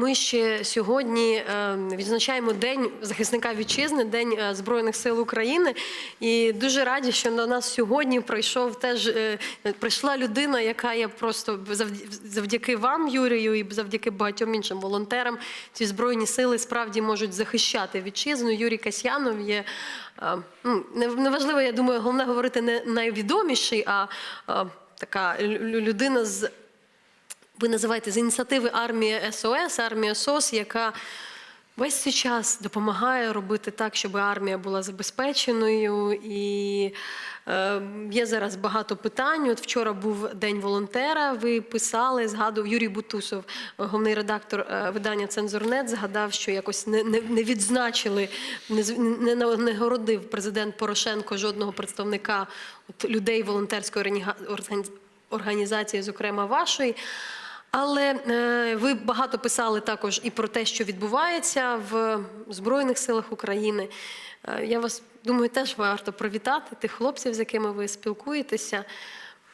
Ми ще сьогодні е, відзначаємо День захисника вітчизни, День е, Збройних сил України. І дуже раді, що до нас сьогодні прийшов теж е, прийшла людина, яка є просто завдяки вам, Юрію, і завдяки багатьом іншим волонтерам. Ці збройні сили справді можуть захищати вітчизну. Юрій Касьянов є. ну, не- Неважливо, я думаю, головне говорити не найвідоміший, а така лю- лю- людина з ви називаєте з ініціативи армія СОС, армія СОС, яка весь цей час допомагає робити так, щоб армія була забезпеченою. І е, є зараз багато питань. От вчора був день волонтера. Ви писали, згадував Юрій Бутусов, головний редактор е, видання Цензурнет, згадав, що якось не, не, не відзначили, не, не, нагородив президент Порошенко жодного представника от, людей волонтерської органі- органі- організації, зокрема вашої. Але е, ви багато писали також і про те, що відбувається в Збройних силах України. Е, я вас думаю, теж варто привітати тих хлопців, з якими ви спілкуєтеся.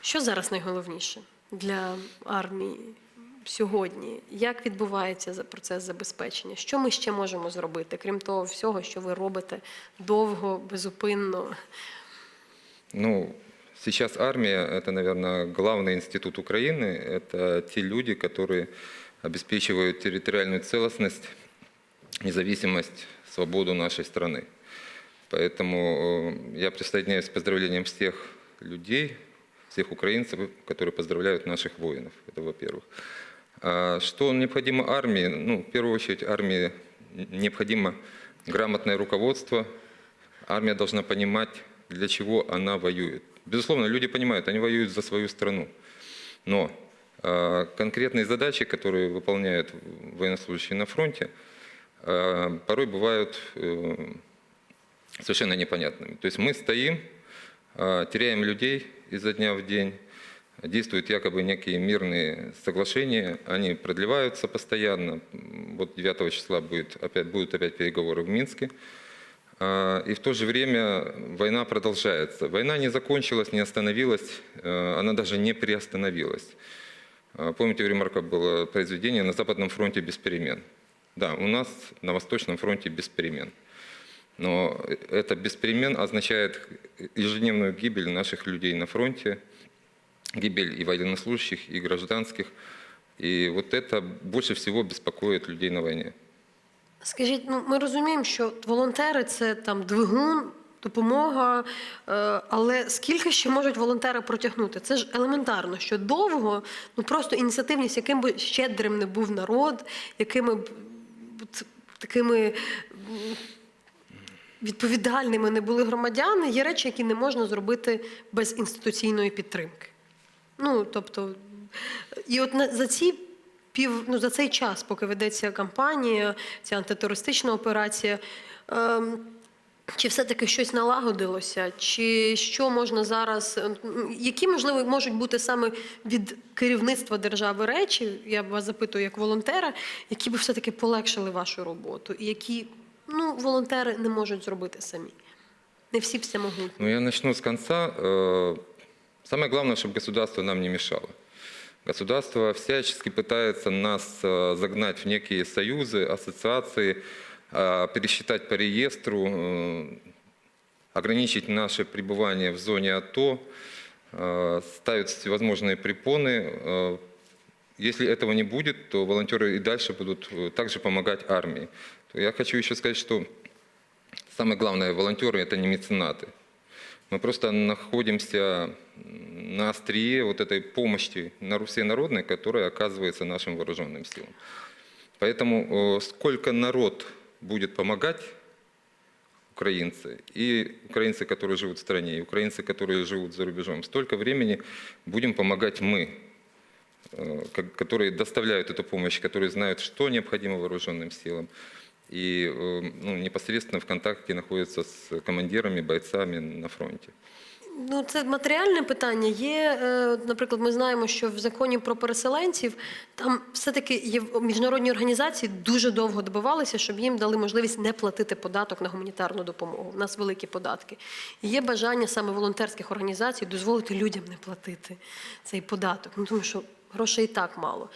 Що зараз найголовніше для армії сьогодні? Як відбувається процес забезпечення? Що ми ще можемо зробити, крім того всього, що ви робите довго, безупинно? Ну, сейчас армия – это, наверное, главный институт Украины. Это те люди, которые обеспечивают территориальную целостность, независимость, свободу нашей страны. Поэтому э, я присоединяюсь к поздравлениям всех людей, всех украинцев, которые поздравляют наших воинов. Это во-первых. А Что необходимо армии? Ну, в первую очередь, армии необходимо грамотное руководство. Армия должна понимать, для чего она воюет. Безусловно, люди понимают, они воюют за свою страну. Но э, конкретные задачи, которые выполняют военнослужащие на фронте, э, порой бывают э, совершенно непонятными. То есть мы стоим, э, теряем людей изо дня в день, действуют якобы некие мирные соглашения, они продлеваются постоянно. Вот 9 числа будет опять, будут опять переговоры в Минске. А, И в то же время война продолжается. Война не закончилась, не остановилась, э, она даже не приостановилась. А, Помните, у Ремарка было произведение «На Западном фронте без перемен». Да, у нас на Восточном фронте без перемен. Но это без перемен означает ежедневную гибель наших людей на фронте, гибель и военнослужащих, и гражданских. И вот это больше всего беспокоит людей на войне. Скажіть, ну ми розуміємо, що волонтери це там двигун, допомога. е, Але скільки ще можуть волонтери протягнути? Це ж елементарно, що довго, ну просто ініціативність, яким би щедрим не був народ, якими б такими відповідальними не були громадяни, є речі, які не можна зробити без інституційної підтримки. Ну, тобто, і от за ці пів, ну, за цей час, поки ведеться кампанія, ця антитерористична операція, ем, чи все-таки щось налагодилося, чи що можна зараз, ем, які, можливо, можуть бути саме від керівництва держави речі, я б вас запитую як волонтера, які би все-таки полегшили вашу роботу, і які ну, волонтери не можуть зробити самі. Не всі все можуть. Ну, я начну с конца. Э, Самое главное, чтобы государство нам не мешало. Государство всячески пытается нас э, загнать в некие союзы, ассоциации, э, пересчитать по реестру, э, ограничить наше пребывание в зоне АТО, ставить всевозможные препоны. Если этого не будет, то волонтеры и дальше будут также помогать армии. Я хочу еще сказать, что Самое главное, волонтеры – это не меценаты. Мы просто находимся на острие вот этой помощи на Руси народной, которая оказывается нашим вооруженным силам. Поэтому э, сколько народ будет помогать, украинцы, и украинцы, которые живут в стране, и украинцы, которые живут за рубежом, столько времени будем помогать мы, э, ко- которые доставляют эту помощь, которые знают, что необходимо вооруженным силам, и ну, непосредственно в контакте находятся с командирами, бойцами на фронте. Ну, це матеріальне питання. Є, е, наприклад, ми знаємо, що в законі про переселенців там все-таки є міжнародні організації дуже довго добивалися, щоб їм дали можливість не платити податок на гуманітарну допомогу. У нас великі податки. І є бажання саме волонтерських організацій дозволити людям не платити цей податок. Ну тому що грошей і так мало.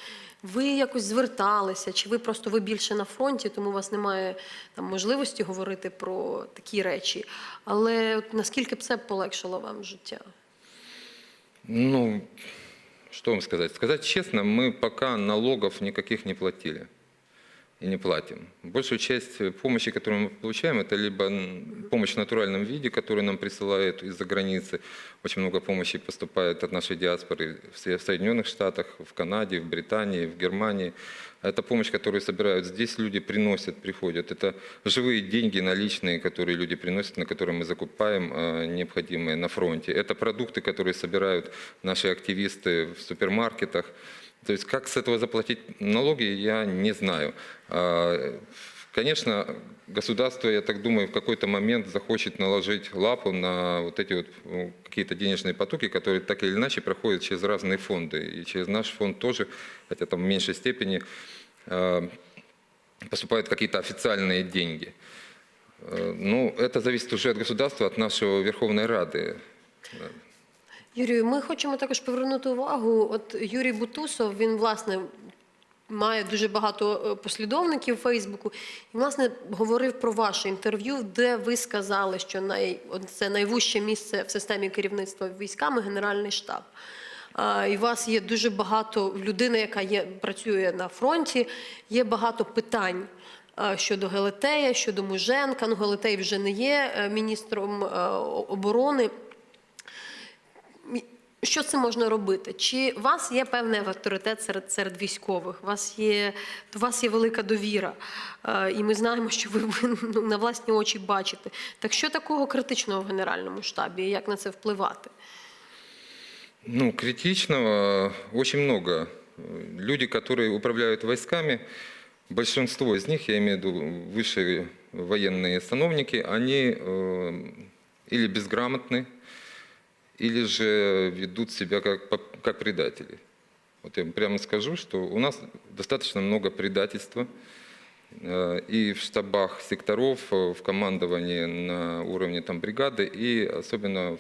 Ви якось зверталися, чи ви просто ви більше на фронті, тому у вас немає там можливості говорити про такі речі. Але от наскільки б це полегшило вам життя? Ну, что вам сказать? Сказать честно, мы пока налогов никаких не платили и не платим. Большую часть э, помощи, которую мы получаем, это либо помощь в натуральном виде, которую нам присылают из-за границы. Очень много помощи поступает от нашей диаспоры в Со- в Соединенных Штатах, в Канаде, в Британии, в Германии. Это помощь, которую собирают здесь люди, приносят, приходят. Это живые деньги наличные, которые люди приносят, на которые мы закупаем э, необходимые на фронте. Это продукты, которые собирают наши активисты в супермаркетах. То есть как с этого заплатить налоги, я не знаю. А, Конечно, государство, я так думаю, в какой-то момент захочет наложить лапу на вот эти вот ну, какие-то денежные потоки, которые так или иначе проходят через разные фонды. И через наш фонд тоже, хотя там в меньшей степени, э, поступают какие-то официальные деньги. Э, Ну, это зависит уже от государства, от нашего Верховной Рады. Юрію, ми хочемо також повернути увагу. От Юрій Бутусов, він власне має дуже багато е, послідовників у Фейсбуку. І власне говорив про ваше інтерв'ю, де ви сказали, що най, це найвище місце в системі керівництва військами Генеральний штаб. А, І у вас є дуже багато людини, яка є працює на фронті. Є багато питань. а, Щодо Гелетея, щодо Муженка, ну Гелетей вже не є е, міністром е, оборони. Що це можна робити? Чи у вас є певний авторитет серед, серед військових? У вас є, у вас є велика довіра, Е, і ми знаємо, що ви, ви ну, на власні очі бачите. Так що такого критичного в Генеральному штабі? і Як на це впливати? Ну, критичного очень много. Э, Люди, которые управляют войсками, большинство из них, я имею в виду высшие военные сановники, они э, или безграмотны, Или же ведут себя как, как предатели. Вот я прямо скажу, что у нас достаточно много предательства э, и в штабах секторов, э, в командовании на уровне там, бригады, и особенно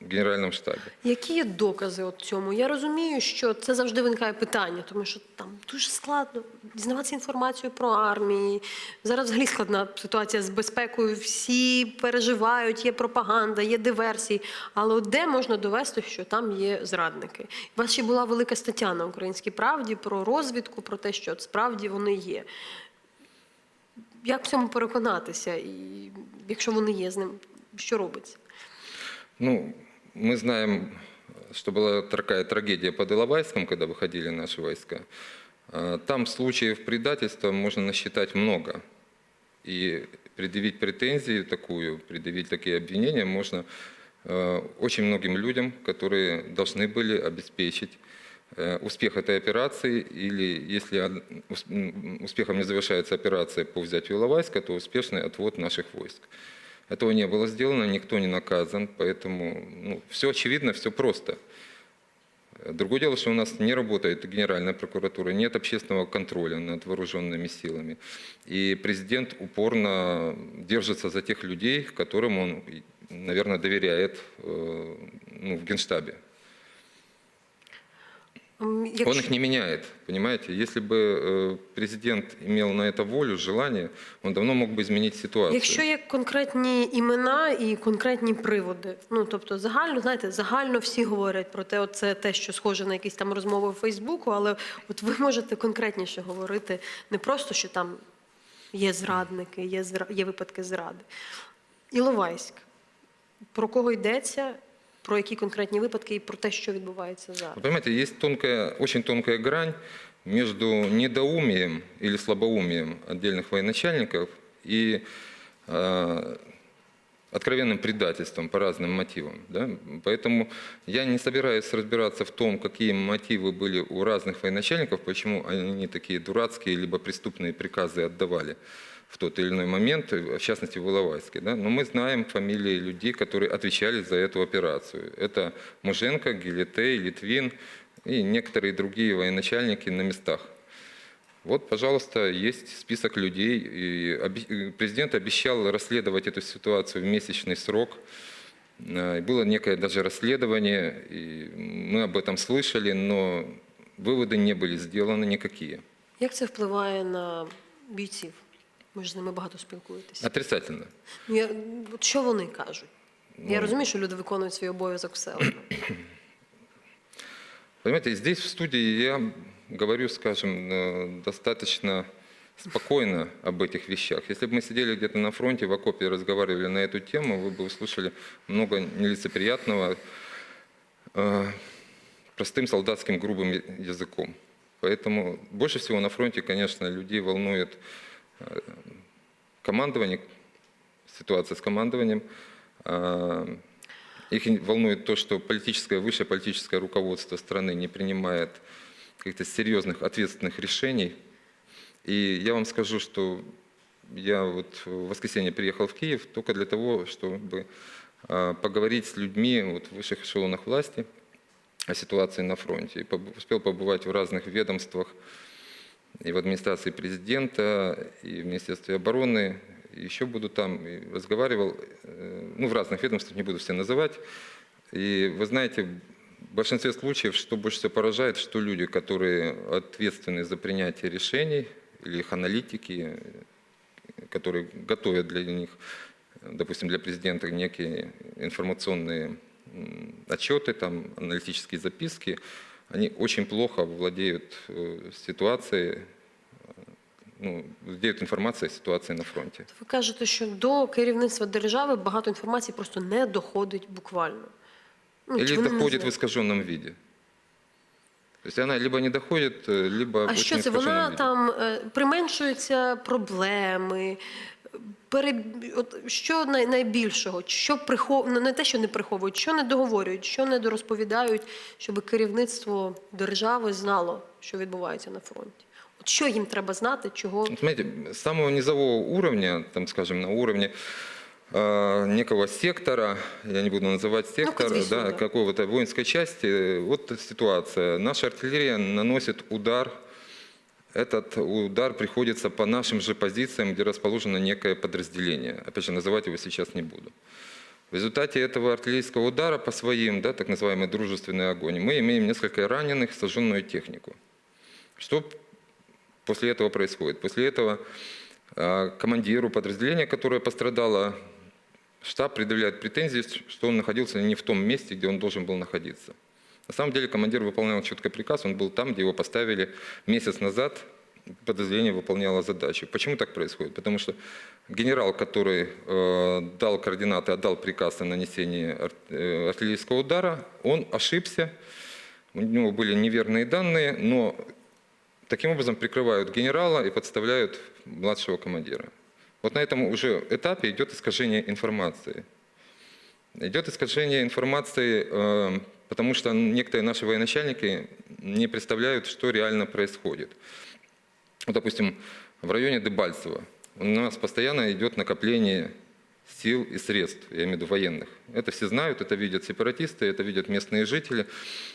в генеральном штабе. Які є докази от цьому? Я розумію, що це завжди виникає питання, тому що там дуже складно дізнаватися інформацію про армії. Зараз взагалі складна ситуація з безпекою. Всі переживають, є пропаганда, є диверсії. Але от де можна довести, що там є зрадники? У вас ще була велика стаття на українській правді про розвідку, про те, що от справді вони є. Як в цьому переконатися? І якщо вони є з ним, що робиться? Ну, мы знаем, что была такая трагедия под Иловайском, когда выходили наши войска. А, Там случаев предательства можно насчитать много. И предъявить претензии такую, предъявить такие обвинения можно э, очень многим людям, которые должны были обеспечить э, успех этой операции, или если успехом не завершается операция по взятию Иловайска, то успешный отвод наших войск. Этого не было сделано, никто не наказан, поэтому ну, все очевидно, все просто. Другое дело, что у нас не работает Генеральная прокуратура, нет общественного контроля над вооруженными силами. И президент упорно держится за тех людей, которым он, наверное, доверяет э, ну, в Генштабе. М, Он якщо- их не меняет, понимаете? Если бы э, президент имел на это волю, желание, он давно мог бы изменить ситуацию. Якщо є конкретні імена і конкретні приводи, ну тобто загально, знаєте, загально всі говорять про те, це те, що схоже на якісь там розмови в Фейсбуку, але от ви можете конкретніше говорити не просто, що там є зрадники, є зра... є випадки зради. Іловайськ. Про кого йдеться, про які конкретні випадки і про те, що відбувається зараз. Вы понимаете, есть тонкая, очень тонкая грань между недоумием или слабоумием отдельных военачальников и э, откровенным предательством по разным мотивам. Да? Поэтому я не собираюсь разбираться в том, какие мотивы были у разных военачальников, почему они такие дурацкие либо преступные приказы отдавали в тот или иной момент, в частности в Иловайске. Да? Но мы знаем фамилии людей, которые отвечали за эту операцию. Это Муженко, Гилетей, Литвин и некоторые другие военачальники на местах. Вот, пожалуйста, есть список людей. И оби- и президент обещал расследовать эту ситуацию в месячный срок. Э, и Было некое даже расследование, и мы об этом слышали, но выводы не были сделаны никакие. Як це впливає на бійців? Ви ж з ними багато спілкуєтеся. Отрицательно. Ну, я, от що вони кажуть? Я Ну, розумію, що люди виконують свій обов'язок все одно. Понимаете, здесь в студии я говорю, скажем, э, достаточно спокойно об этих вещах. Если бы мы сидели где-то на фронте, в окопе и разговаривали на эту тему, вы бы услышали много нелицеприятного, э, простым солдатским грубым я- языком. Поэтому больше всего на фронте, конечно, людей волнует э, командование, ситуация с командованием. А, Их волнует то, что политическое, высшее политическое руководство страны не принимает каких-то серьезных, ответственных решений. И я вам скажу, что я вот в воскресенье приехал в Киев только для того, чтобы а, поговорить с людьми вот, в высших эшелонах власти о ситуации на фронте. И успел побывать в разных ведомствах, и в администрации президента, и в Министерстве обороны, еще буду там, и разговаривал, э, ну, в разных ведомствах, не буду все называть. И вы знаете, в большинстве случаев, что больше всего поражает, что люди, которые ответственны за принятие решений, или их аналитики, которые готовят для них, допустим, для президента некие информационные отчеты, там, аналитические записки, они очень плохо владеют э, ситуацией, э, ну, владеют информацией о ситуации на фронте. Ви кажете, що до керівництва держави багато інформації просто не доходить буквально. Ну, чи Или вони не доходит в знають? искаженном виде. То есть она либо не доходит, э, либо в А очень що це? искаженном Вона виде. там е, применшуються проблеми. Пере... От, що най... найбільшого? Що прихов... ну, не те, що не приховують, що не договорюють, що не дорозповідають, щоб керівництво держави знало, що відбувається на фронті. От що їм треба знати, чого Вот Смотрите, с самого низового уровня, там, скажем, на уровне э, некого сектора, я не буду называть сектор, конечно, да, да. какого-то воинской части, э, вот ситуация. Наша артиллерия наносит удар, этот удар приходится по нашим же позициям, где расположено некое подразделение. Опять же, называть его сейчас не буду. В результате этого артиллерийского удара по своим, да, так называемый дружественный огонь, мы имеем несколько раненых, сожженную технику. Что после этого происходит? После этого а, командиру подразделения, которое пострадало, штаб предъявляет претензии, что он находился не в том месте, где он должен был находиться. На самом деле командир выполнял четко приказ, он был там, где его поставили месяц назад, подразделение выполняло задачу. Почему так происходит? Потому что генерал, который э, дал координаты, отдал приказ о нанесении ар- э, артиллерийского удара, он ошибся, у него были неверные данные, но Таким образом прикрывают генерала и подставляют младшего командира. Вот на этом уже этапе идет искажение информации. Идет искажение информации, э, потому что некоторые наши военачальники не представляют, что реально происходит. Вот, допустим, в районе Дебальцева у нас постоянно идет накопление сил и средств, я имею в виду военных. Это все знают, это видят сепаратисты, это видят местные жители.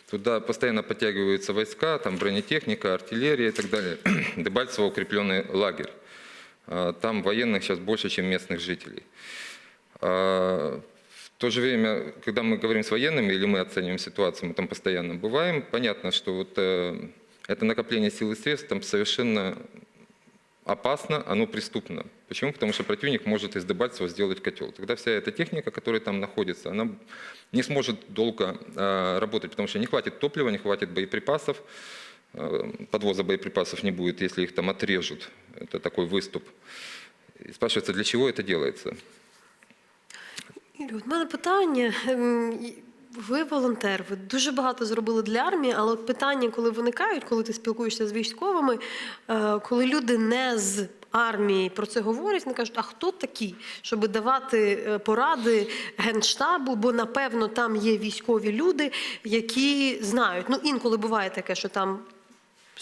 Туда постоянно подтягиваются войска, там бронетехника, артиллерия и так далее. Дебальцево укрепленный лагерь. А, Там военных сейчас больше, чем местных жителей. То же время, когда мы говорим с военными или мы оцениваем ситуацию, мы там постоянно бываем, понятно, что вот э, это накопление сил и средств там совершенно опасно, оно преступно. Почему? Потому что противник может из Дебальцева сделать котел. Тогда вся эта техника, которая там находится, она не сможет долго э, работать, потому что не хватит топлива, не хватит боеприпасов, э, подвоза боеприпасов не будет, если их там отрежут. Это такой выступ. И спрашивается, для чего это делается? От в мене питання. ем, Ви волонтер, ви дуже багато зробили для армії, але питання, коли виникають, коли ти спілкуєшся з військовими, е, коли люди не з армії про це говорять, вони кажуть, а хто такі, щоб давати е, поради генштабу, бо напевно там є військові люди, які знають. Ну інколи буває таке, що там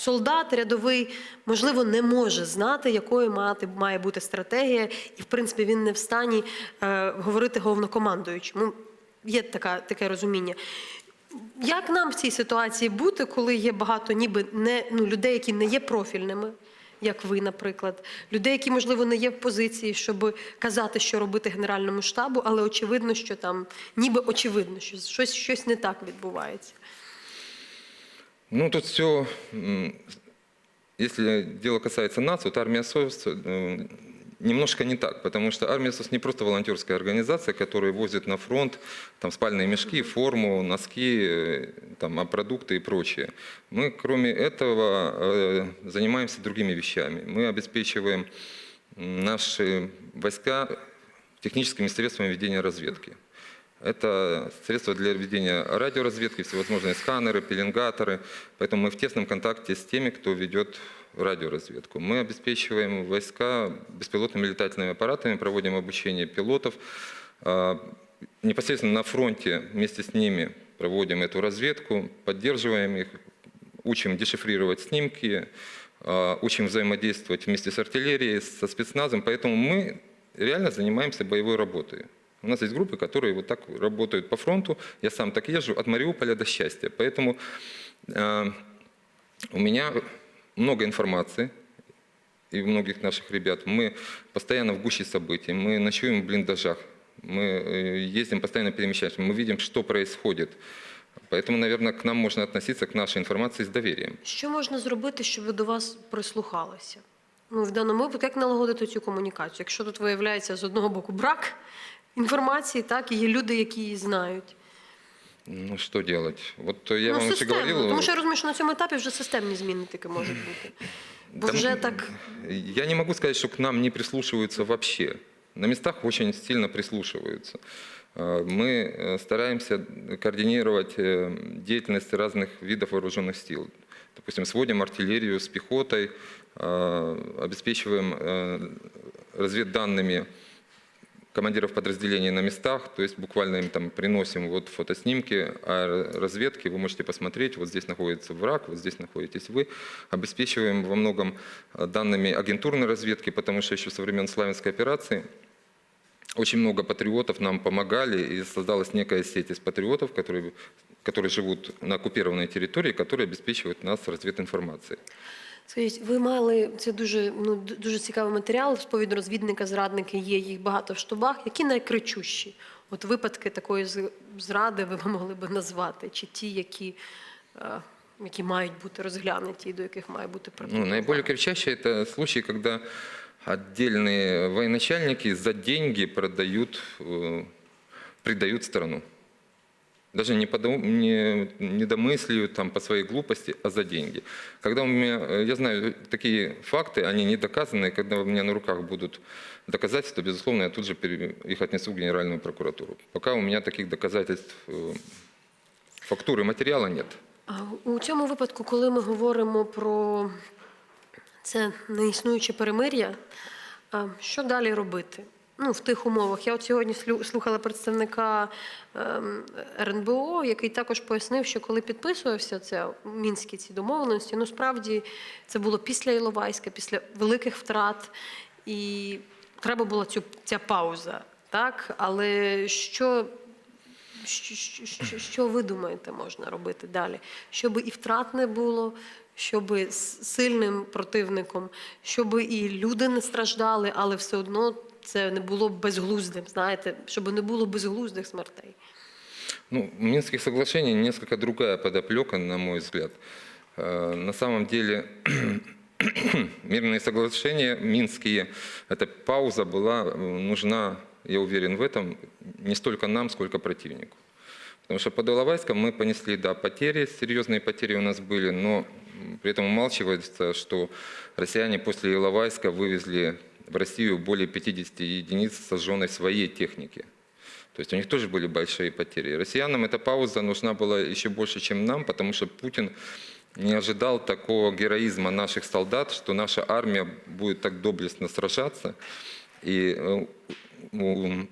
Солдат рядовий, можливо, не може знати, якою мати має бути стратегія, і в принципі він не в стані е, говорити головнокомандуючому. Є така, таке розуміння. Як нам в цій ситуації бути, коли є багато ніби не ну, людей, які не є профільними, як ви, наприклад, людей, які, можливо, не є в позиції, щоб казати, що робити Генеральному штабу, але очевидно, що там, ніби очевидно, що щось, щось не так відбувається. Ну, тут все, если дело касается нас, вот армия СОС э, немножко не так, потому что армия СОС не просто волонтерская организация, которая возит на фронт там, спальные мешки, форму, носки, э, там, а продукты и прочее. Мы, кроме этого, э, занимаемся другими вещами. Мы обеспечиваем наши войска техническими средствами ведения разведки. Это средства для ведения радиоразведки, всевозможные сканеры, пеленгаторы. Поэтому мы в тесном контакте с теми, кто ведет радиоразведку. Мы обеспечиваем войска беспилотными летательными аппаратами, проводим обучение пилотов. А, Непосредственно на фронте вместе с ними проводим эту разведку, поддерживаем их, учим дешифрировать снимки, а, учим взаимодействовать вместе с артиллерией, со спецназом. Поэтому мы реально занимаемся боевой работой. У нас есть группы, которые вот так работают по фронту. Я сам так езжу от Мариуполя до счастья. Поэтому э, у меня много информации и у многих наших ребят. Мы постоянно в гуще событий, мы ночуем в блиндажах, мы э, ездим, постоянно перемещаемся, мы видим, что происходит. Поэтому, наверное, к нам можно относиться, к нашей информации с доверием. Що можна зробити, щоб до вас прислухалися? Ну, в даному випадку, як налагодити цю комунікацію? Якщо тут виявляється з одного боку брак інформації, так і є люди, які її знають. Ну, что делать? Вот я ну, вам уже системно, говорил... тому що я розумію, що на цьому етапі вже системні зміни таки можуть бути. Бо Да, вже м, так Я не могу сказать, что к нам не прислушиваются вообще. На местах очень сильно прислушиваются. А, Мы э, стараемся координировать э, деятельность разных видов вооруженных сил. Допустим, сводим артиллерию с пехотой, а, обеспечиваем э, разведданными командиров подразделений на местах, то есть буквально им там приносим вот фотоснимки а разведки, вы можете посмотреть, вот здесь находится враг, вот здесь находитесь вы. Обеспечиваем во многом а, данными агентурной разведки, потому что еще со времен Славянской операции очень много патриотов нам помогали, и создалась некая сеть из патриотов, которые, которые живут на оккупированной территории, которые обеспечивают нас развединформацией. Скажіть, ви мали це дуже ну д- дуже цікавий матеріал. Сповідь розвідника, зрадники є їх багато в штабах. Які найкричущі? От випадки такої з- зради ви б могли би назвати, чи ті, які, е, які мають бути розглянуті, і до яких має бути Ну, прикуплено? наиболее кричащие это случаи, когда отдельные военачальники за деньги продают, э, предают страну. Даже не, по, дому- не, не домысливают там, по своей глупости, а за деньги. Когда у меня, э, я знаю такие факты, они не доказанные, когда у меня на руках будут доказательства, безусловно, я тут же пере- их отнесу в Генеральную прокуратуру. Пока у меня таких доказательств, э, фактуры, материала нет. А У цьому випадку, коли ми говоримо про це неіснуюче перемир'я, а, що далі робити? Ну, в тих умовах. Я от сьогодні слухала представника ем, РНБО, який також пояснив, що коли підписувався це мінські ці домовленості, ну справді це було після Іловайська, після великих втрат, і треба була цю ця пауза. Так, але що що, що, що, ви думаєте, можна робити далі? Щоб і втрат не було, щоб з сильним противником, щоб і люди не страждали, але все одно це не було безглуздим, знаєте, щоб не було безглуздих смертей. Ну, у Минских соглашений несколько другая подоплека, на мой взгляд. Э, На самом деле мирные соглашения минские, эта пауза была э, нужна, я уверен в этом, не столько нам, сколько противнику. Потому что под Иловайском мы понесли, да, потери, серьезные потери у нас были, но при этом умалчивается, что россияне после Иловайска вывезли в Россию более 50 единиц сожженной своей техники. То есть у них тоже были большие потери. Россиянам эта пауза нужна была еще больше, чем нам, потому что Путин не ожидал такого героизма наших солдат, что наша армия будет так доблестно сражаться. И э, у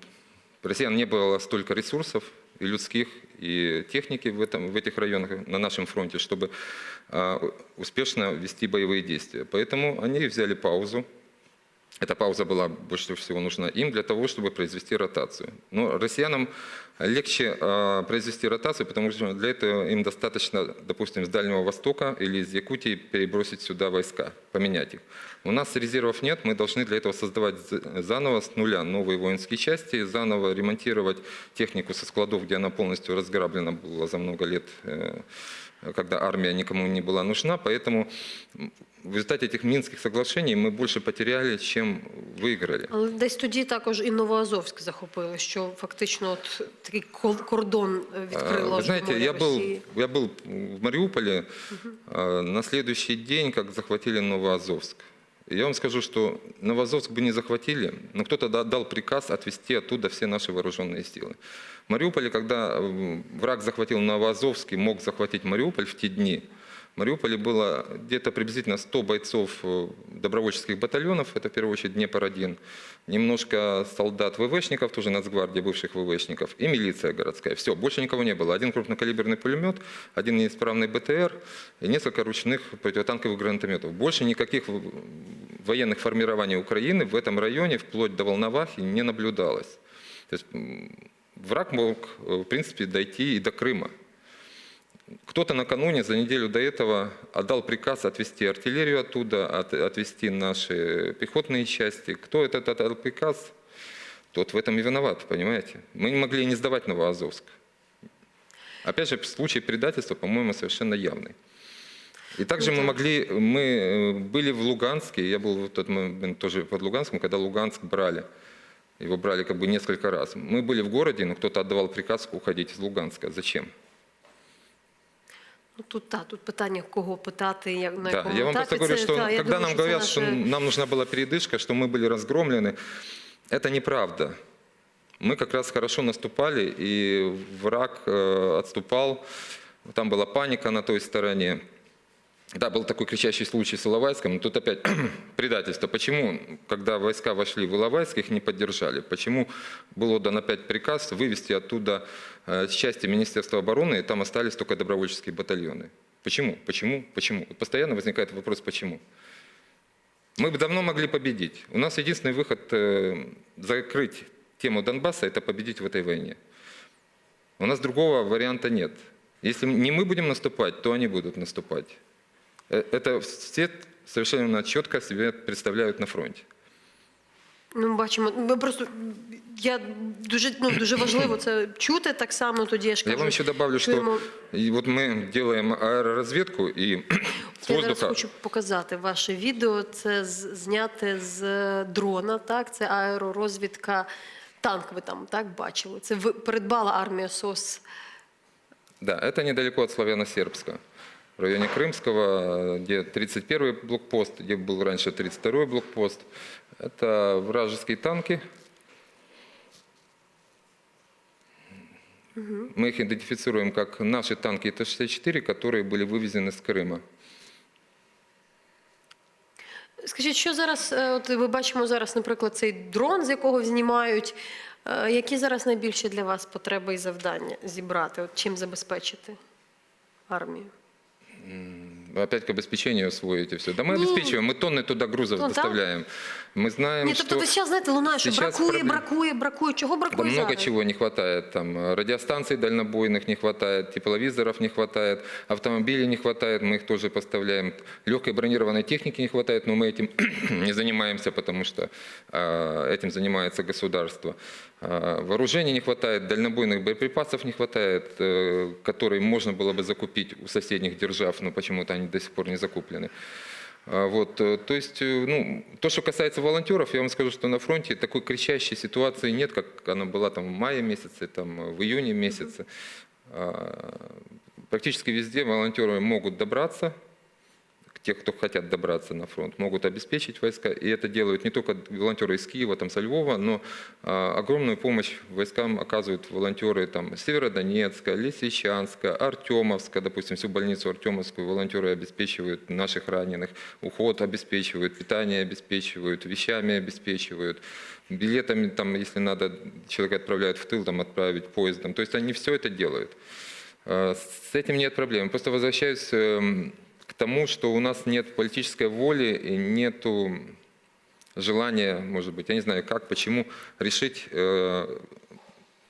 россиян не было столько ресурсов и людских, и техники в, этом, в этих районах на нашем фронте, чтобы а, успешно вести боевые действия. Поэтому они взяли паузу, Эта пауза была больше всего нужна им для того, чтобы произвести ротацию. Но россиянам легче э, произвести ротацию, потому что для этого им достаточно, допустим, с Дальнего Востока или из Якутии перебросить сюда войска, поменять их. У нас резервов нет, мы должны для этого создавать заново с нуля новые воинские части, заново ремонтировать технику со складов, где она полностью разграблена была за много лет, э, когда армия никому не была нужна. Поэтому м, в результате этих Минских соглашений мы больше потеряли, чем выиграли. Але десь тоді також і Новоазовськ захопили, що фактично от такий кол- кордон е, А, відкрило. Вы аж знаете, до моря я был, Росії. я был в Мариуполе а, на следующий день, как захватили Новоазовск. Я вам скажу, что Новоазовск бы не захватили, но кто-то да- дал приказ отвести оттуда все наши вооруженные силы. В Мариуполе, когда м, враг захватил Новоазовск и мог захватить Мариуполь в те дни, Мариуполе было где-то приблизительно 100 бойцов э, добровольческих батальонов, это в первую очередь Днепр-1, немножко солдат ВВшников, тоже нацгвардии бывших ВВшников, и милиция городская. Все, больше никого не было. Один крупнокалиберный пулемет, один неисправный БТР и несколько ручных противотанковых гранатометов. Больше никаких военных формирований Украины в этом районе, вплоть до Волновахи, не наблюдалось. То есть враг мог, э, в принципе, дойти и до Крыма. Кто-то накануне, за неделю до этого, отдал приказ отвести артиллерию оттуда, от- отвести наши пехотные части. Кто этот отдал приказ, тот в этом и виноват, понимаете? Мы не могли не сдавать Новоазовск. Опять же, случай предательства, по-моему, совершенно явный. И также мы могли, мы э, были в Луганске, я был в тот момент тоже под Луганском, когда Луганск брали. Его брали как бы несколько раз. Мы были в городе, но кто-то отдавал приказ уходить из Луганска. Зачем? Ну, тут, та, тут питання, кого питати, як, на Да, якому я вам просто говорю, что я когда думаю, нам говорят, что наше- нам нужна была передышка, что мы были разгромлены, это неправда. Мы как раз хорошо наступали, и враг э, отступал. Там была паника на той стороне. Да, был такой кричащий случай с Иловайском, но тут опять предательство. Почему, когда войска вошли в Иловайск, их не поддержали? Почему был отдан опять приказ вывести оттуда э, части Министерства обороны, и там остались только добровольческие батальоны? Почему? Почему? Почему? Вот постоянно возникает вопрос, почему? Мы бы давно могли победить. У нас единственный выход э, закрыть тему Донбасса – это победить в этой войне. У нас другого варианта нет. Если не мы будем наступать, то они будут наступать. Э, Это все совершенно четко себе представляют на фронте. Ну, ми бачимо, ми просто я дуже ну дуже важливо це чути так само. Тоді я ж Я кажу, вам еще добавлю, чуємо- что и вот мы делаем аэроразведку, и с Я зараз воздуха хочу показати ваше відео. Це з- зняте з дрона. Так, це аеророзвідка. Танк ви там так бачили. Це ви придбала армія СОС. Да, это недалеко от Славяно-Сербска. В районе Крымского, где 31-й блокпост, где был раньше 32-й блокпост. Это вражеские танки. Мы их идентифицируем как наши танки Т-64, которые были вывезены с Крыма. Скажіть, що зараз? е, От ми бачимо зараз, наприклад, цей дрон, з якого знімають. Е, Які зараз найбільші для вас потреби і завдання зібрати? От чим забезпечити армію? Опять к обеспечению освоить и все. Да мы Не. обеспечиваем, мы тонны туда грузов Ну, доставляем. Мы знаем, Ні, что... тобто весь час, знаєте, лунає, що сейчас бракує, проблем- бракує, бракує. Чого Да бракує много зараз? чего не хватает. Там э, радиостанций дальнобойных не хватает, тепловизоров не хватает, автомобилей не хватает, мы их тоже поставляем. Легкой бронированной техники не хватает, но мы этим не занимаемся, потому что э, этим занимается государство. Э, вооружений не хватает, дальнобойных боеприпасов не хватает, э, которые можно было бы закупить у соседних держав, но почему-то они до сих пор не закуплены. А, Вот, э, то есть, э, ну, то, что касается волонтеров, я вам скажу, что на фронте такой кричащей ситуации нет, как она была там в мае месяце, там, э, в июне месяце. А, Практически везде волонтеры могут добраться, те, кто хотят добраться на фронт, могут обеспечить войска. И это делают не только волонтеры из Киева, там, со Львова, но а, огромную помощь войскам оказывают волонтеры там, Северодонецка, Лисичанска, Артемовска, допустим, всю больницу Артемовскую волонтеры обеспечивают наших раненых, уход обеспечивают, питание обеспечивают, вещами обеспечивают, билетами, там, если надо, человека отправляют в тыл, там, отправить поездом. То есть они все это делают. А, С этим нет проблем. Просто возвращаюсь эм, к тому, что у нас нет политической воли и нету желание, может быть, я не знаю как, почему, решить э,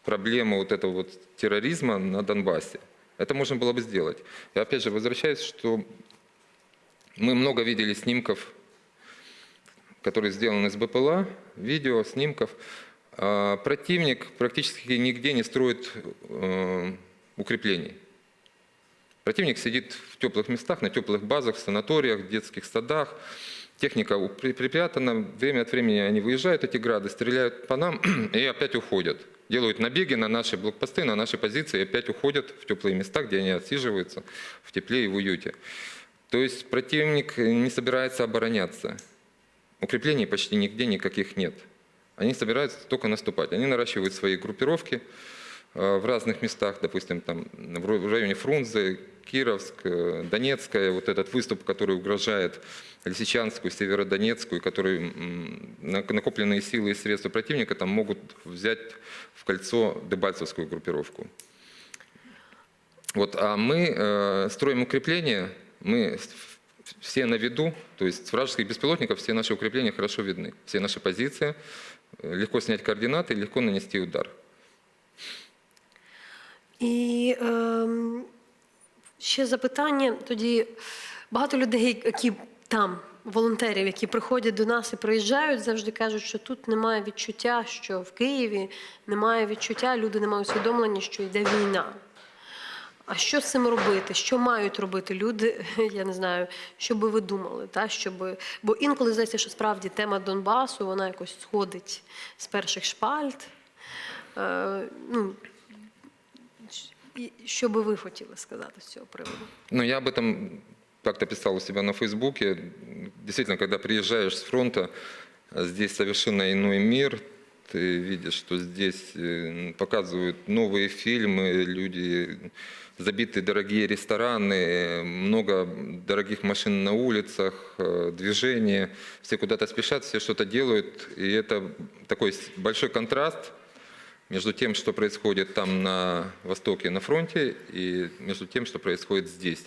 проблему вот этого вот терроризма на Донбассе. Это можно было бы сделать. И опять же, возвращаюсь, что мы много видели снимков, которые сделаны из БПЛА, видео, снимков. А Противник практически нигде не строит э, укреплений. Противник сидит в теплых местах, на теплых базах, в санаториях, детских садах. Техника припрятана. Время от времени они выезжают, эти грады, стреляют по нам и опять уходят. Делают набеги на наши блокпосты, на наши позиции и опять уходят в теплые места, где они отсиживаются в тепле и в уюте. То есть противник не собирается обороняться. Укреплений почти нигде никаких нет. Они собираются только наступать. Они наращивают свои группировки в разных местах, допустим, там в районе Фрунзе, Кировск, э, Донецкая, вот этот выступ, который угрожает Лисичанскую, Северодонецкую, который накопленные силы и средства противника там могут взять в кольцо Дебальцевскую группировку. Вот, а мы э, строим укрепления, мы все на виду, то есть с вражеских беспилотников все наши укрепления хорошо видны, все наши позиции, э, легко снять координаты, легко нанести удар. І ем, ще запитання тоді. Багато людей, які там, волонтерів, які приходять до нас і приїжджають, завжди кажуть, що тут немає відчуття, що в Києві немає відчуття, люди не мають усвідомлення, що йде війна. А що з цим робити? Що мають робити люди? Я не знаю, що би ви думали, та щоб бо інколи здається, що справді тема Донбасу вона якось сходить з перших шпальт. Е, ну, і що би ви хотіли сказати з цього приводу? Ну, я об этом как-то писал у себя на Фейсбуке. Действительно, когда приезжаешь с фронта, здесь совершенно иной мир. Ты видишь, что здесь э, показывают новые фильмы, люди, забиты дорогие рестораны, много дорогих машин на улицах, э, движение. Все куда-то спешат, все что-то делают. И это такой большой контраст между тем, что происходит там на востоке, на фронте, и между тем, что происходит здесь.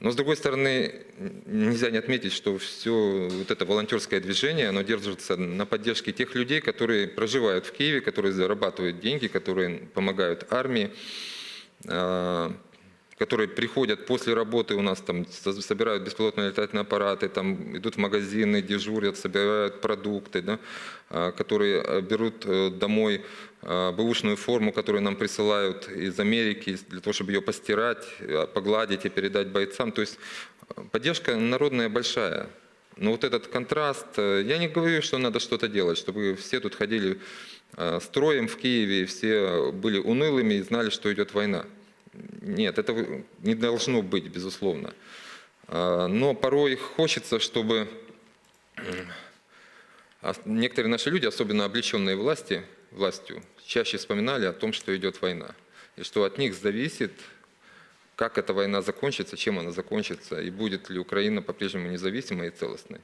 Но, с другой стороны, нельзя не отметить, что все вот это волонтерское движение, оно держится на поддержке тех людей, которые проживают в Киеве, которые зарабатывают деньги, которые помогают армии, а, которые приходят после работы у нас, там, со- собирают беспилотные летательные аппараты, там, идут в магазины, дежурят, собирают продукты, да, а, которые э, берут э, домой а, бэушную форму, которую нам присылают из Америки, для того, чтобы ее постирать, э, погладить и передать бойцам. То есть поддержка народная большая. Но вот этот контраст, я не говорю, что надо что-то делать, чтобы все тут ходили строем в Киеве, все были унылыми и знали, что идет война. Нет, этого не должно быть, безусловно. А, Но порой хочется, чтобы а некоторые наши люди, особенно облеченные власти, властью, чаще вспоминали о том, что идет война. И что от них зависит, как эта война закончится, чем она закончится, и будет ли Украина по-прежнему независимой и целостной.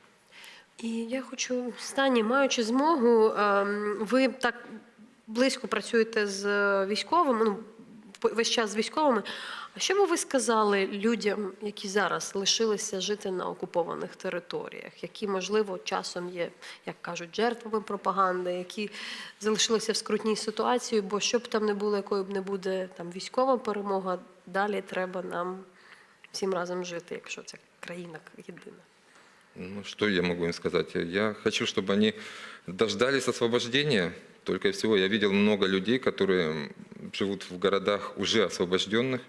І я хочу останнє, маючи змогу, ем, ви так близько працюєте з військовими, ну по- весь час з військовими. А що би ви сказали людям, які зараз лишилися жити на окупованих територіях, які, можливо, часом є, як кажуть, жертвами пропаганди, які залишилися в скрутній ситуації, бо що б там не було, якою б не буде там військова перемога, далі треба нам всім разом жити, якщо ця країна єдина. Ну, что я могу им сказать? Я хочу, чтобы они дождались освобождения. Только и всего я видел много людей, которые живут в городах уже освобожденных.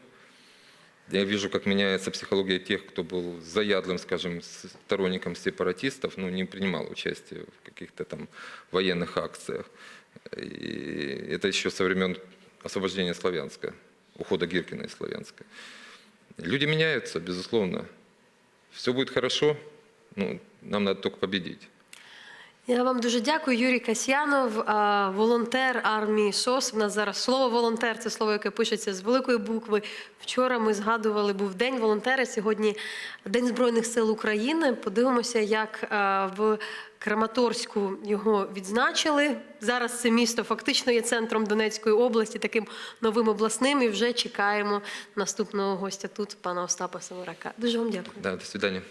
Я вижу, как меняется психология тех, кто был заядлым, скажем, сторонником сепаратистов, но не принимал участие в каких-то там военных акциях. И это еще со времен освобождения Славянска, ухода Гиркина из Славянска. Люди меняются, безусловно. Все будет хорошо, ну, нам надо только победить. Я вам дуже дякую, Юрій Касьянов, волонтер армії СОС. У нас зараз слово волонтер це слово, яке пишеться з великої букви. Вчора ми згадували, був День волонтера. Сьогодні День Збройних сил України. Подивимося, як в Краматорську його відзначили. Зараз це місто фактично є центром Донецької області, таким новим обласним. І вже чекаємо наступного гостя тут, пана Остапа Самарака. Дуже вам дякую. Да, до свидания.